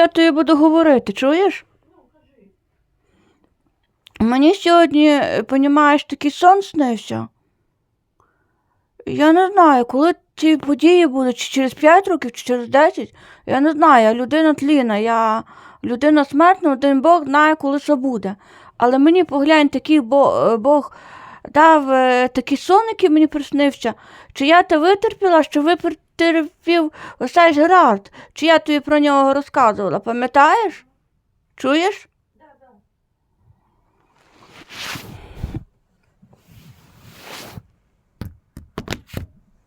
я тобі буду говорити, чуєш? Мені сьогодні, понімаєш, такий сон снився. Я не знаю, коли ці події будуть, чи через 5 років, чи через 10, я не знаю, я людина тліна, я людина смертна, один Бог знає, коли це буде. Але мені поглянь, такий Бог, Бог дав е, такий сон, який мені приснився. Чи я те витерпіла, що витерпів оцей Герард? Чи я тобі про нього розказувала, пам'ятаєш? Чуєш?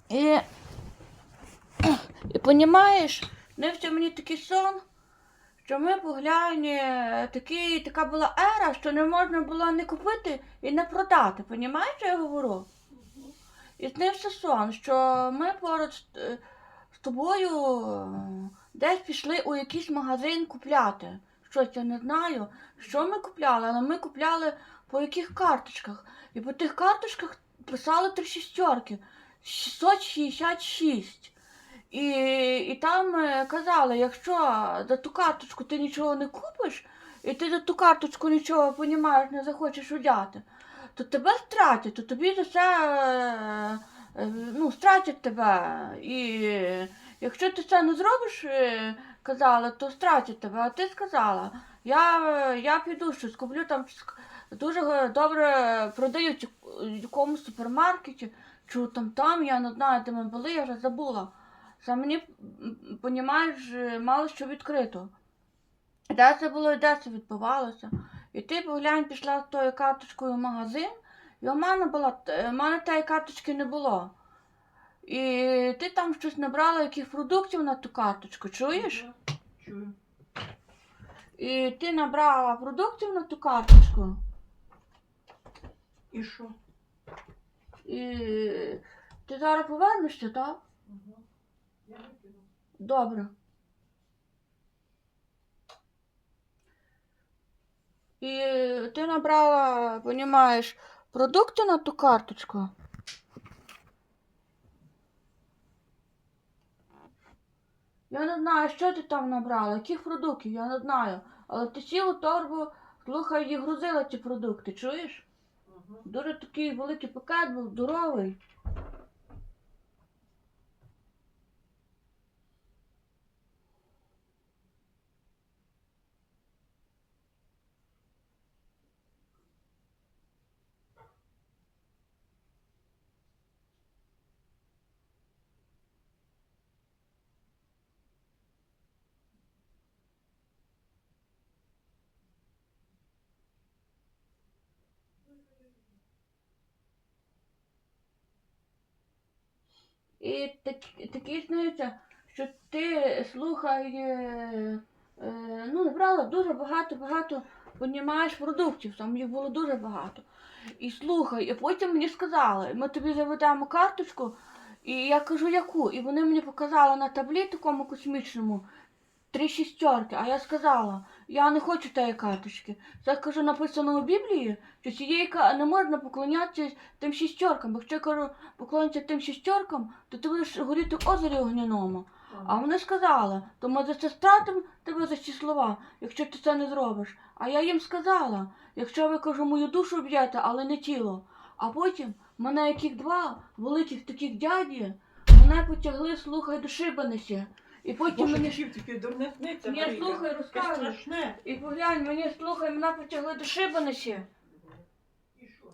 І, і понімаєш, снився мені такий сон, що ми поглянь, е, такий, така була ера, що не можна було не купити і не продати. Понімаєш, що я говорю? І снився сон, що ми поруч з, е, тобою е, десь пішли у якийсь магазин купляти. Щось я не знаю, що ми купляли, але ми купляли по яких карточках. І по тих карточках писали три шістерки. 666. І, і там е, казали, якщо за ту карточку ти нічого не купиш, і ти за ту карточку нічого, понімаєш, не захочеш взяти, то тебе стратять, то тобі за це е, ну, стратять тебе. І якщо ти це не зробиш, е, казала, то стратять тебе. А ти сказала, я, я піду щось куплю там дуже добре продають у якомусь супермаркеті. Чи там там, я не знаю, де ми були, я вже забула. Це мені, понімаєш, е, мало що відкрито. Де це було і де це відбувалося. І ти поглянь, пішла з тою карточкою в магазин, і у мене була, т- в мене тієї карточки не було. І ти там щось набрала яких продуктів на ту карточку, чуєш? Чую. І ти набрала продуктів на ту карточку. І що? І ти зараз повернешся, так? Угу. Я викину. Добре. І ти набрала, понімаєш, продукти на ту карточку. Я не знаю, що ти там набрала, яких продуктів, я не знаю. Але ти цілу торбу, слухай, і грузила ці продукти, чуєш? Дуже такий великий пакет був, здоровий. І так, такі знаються, що ти слухай, е, е, ну, набрала дуже багато-багато, понімаєш, продуктів, там їх було дуже багато. І слухай, і потім мені сказали, ми тобі заведемо карточку, і я кажу, яку? І вони мені показали на таблі такому космічному три шістерки, а я сказала, я не хочу тієї карточки. Це кажу, написано у Біблії, що цієї не можна поклонятися тим шістеркам. Якщо я кажу, поклонятися тим шістеркам, то ти будеш горіти в озері огняному. А вони сказали, то ми за це стратимо тебе за ці слова, якщо ти це не зробиш. А я їм сказала, якщо ви кажу, мою душу б'єте, але не тіло. А потім мене яких два великих таких дяді, мене потягли, слухай, до шибаниці. І потім Боже, мені. мені таке дурне сниться. Ні, Марійка. страшне. І поглянь, мені слухай, мене потягли до шибаниці. І що?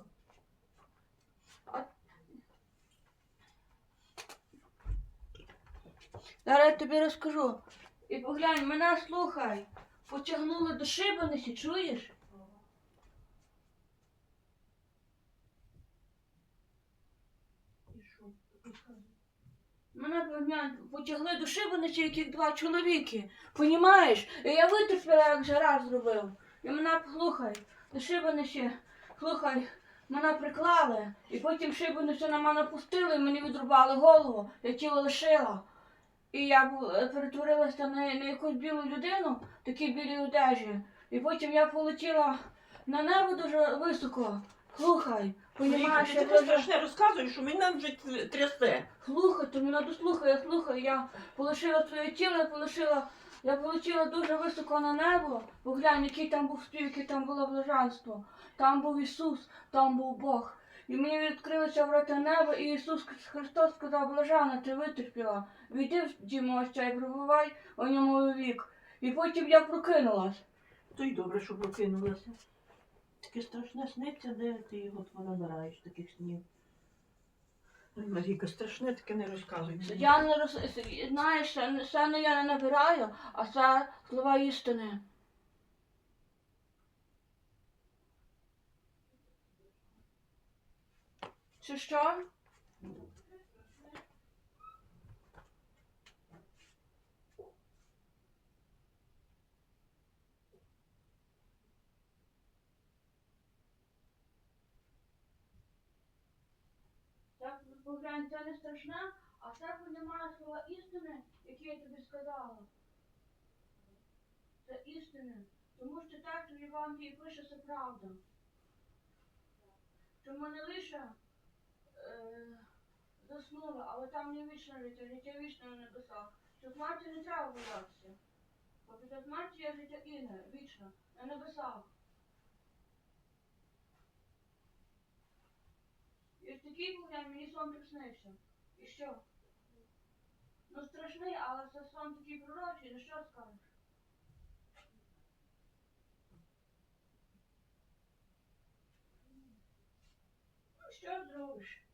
Зараз я тобі розкажу. І поглянь, мене слухай. Потягнули до шибаниці, чуєш? І що? Розказуй. Мене поглянь, потягли до шибаниці, яких два чоловіки. Понімаєш? І я витерпіла, як жара зробив. І мене слухай, до шибаниці, слухай, мене приклали, і потім шибаницю на мене пустили, і мені відрубали голову, я тіло лишила. І я е, перетворилася на, на якусь білу людину, такі білі одежі. І потім я полетіла на небо дуже високо. Слухай, понімаєш, я ти страшне розказуєш, що мене вже трясе. Слухай, ти мене дослухай, я слухай, я полишила своє тіло, я полишила Я полетіла дуже високо на небо. Поглянь, який там був спів, яке там було блаженство. Там був Ісус, там був Бог. І мені відкрилися врата неба, і Ісус Христос сказав, блажена, ти витерпіла. Війди в дім отця і пробувай у ньому вік. І потім я прокинулась. То й добре, що прокинулася. Таке страшне сниться, де ти його набираєш таких снів. Ой, Марійка, страшне таке не розказуй. Я не роз... знаєш, не- не я не набираю, а це слова істини. Чи що? Так, поглянь, це не страшне, а в тебе немає слова істини, які я тобі сказала. Це істини. Тому що так в Євангелії пише це правда. Тому не лише е, заснули, але там не вічне життя, життя вічне на небесах. Що смерті не треба боятися. Бо після смерті є життя інне, вічне, на небесах. І в такий поглянь мені сон приснився. І що? Ну страшний, але це сон такий пророчий, ну що скажеш? Ну що зробиш?